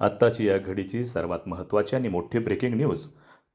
आत्ताची या घडीची सर्वात महत्त्वाची आणि मोठी ब्रेकिंग न्यूज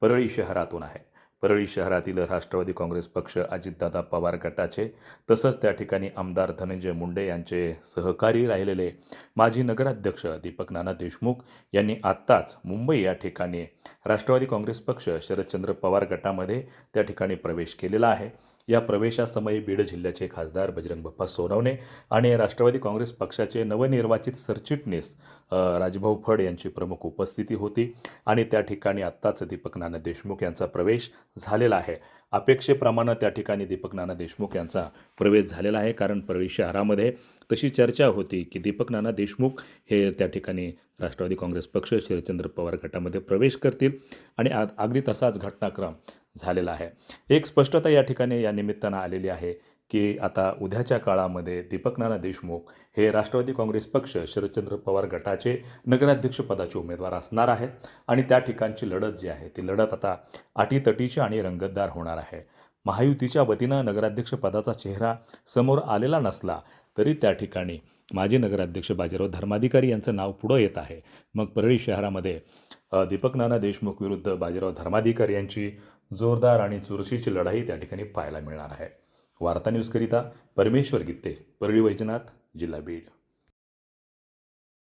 परळी शहरातून आहे. परळी शहरातील राष्ट्रवादी काँग्रेस पक्ष अजितदादा पवार गटाचे तसंच त्या ठिकाणी आमदार धनंजय मुंडे यांचे सहकारी राहिलेले माजी नगराध्यक्ष दीपक नाना देशमुख यांनी आत्ताच मुंबई या ठिकाणी राष्ट्रवादी काँग्रेस पक्ष शरदचंद्र पवार गटामध्ये त्या ठिकाणी प्रवेश केलेला आहे. या प्रवेशासमयी बीड जिल्ह्याचे खासदार बजरंग बाप्पा सोनवणे आणि राष्ट्रवादी काँग्रेस पक्षाचे नवनिर्वाचित सरचिटणीस राजभाऊ फड यांची प्रमुख उपस्थिती होती आणि त्या ठिकाणी आत्ताच दीपक नाना देशमुख यांचा प्रवेश झालेला आहे. अपेक्षेप्रमाणे त्या ठिकाणी दीपक नाना देशमुख यांचा प्रवेश झालेला आहे कारण परळी शहरामध्ये तशी चर्चा होती की दीपक नाना देशमुख हे त्या ठिकाणी राष्ट्रवादी काँग्रेस पक्ष शरदचंद्र पवार गटामध्ये प्रवेश करतील आणि अगदी तसाच घटनाक्रम झालेला आहे. एक स्पष्टता या ठिकाणी या निमित्तानं आलेली आहे की आता उद्याच्या काळामध्ये दीपक नाना देशमुख हे राष्ट्रवादी काँग्रेस पक्ष शरदचंद्र पवार गटाचे नगराध्यक्षपदाचे उमेदवार असणार आहेत आणि त्या ठिकाणची लढत जी आहे ती लढत आता अटीतटीची आणि रंगतदार होणार आहे. महायुतीच्या वतीनं नगराध्यक्षपदाचा चेहरा समोर आलेला नसला तरी त्या ठिकाणी माजी नगराध्यक्ष बाजीराव धर्माधिकारी यांचं नाव पुढं येत आहे. मग परळी शहरामध्ये दीपक नाना देशमुख विरुद्ध बाजीराव धर्माधिकारी यांची जोरदार आणि चुरशीची लढाई त्या ठिकाणी पाहायला मिळणार आहे. वार्ता न्यूजकरिता परमेश्वर गित्ते परळी वैजनाथ जिल्हा बीड.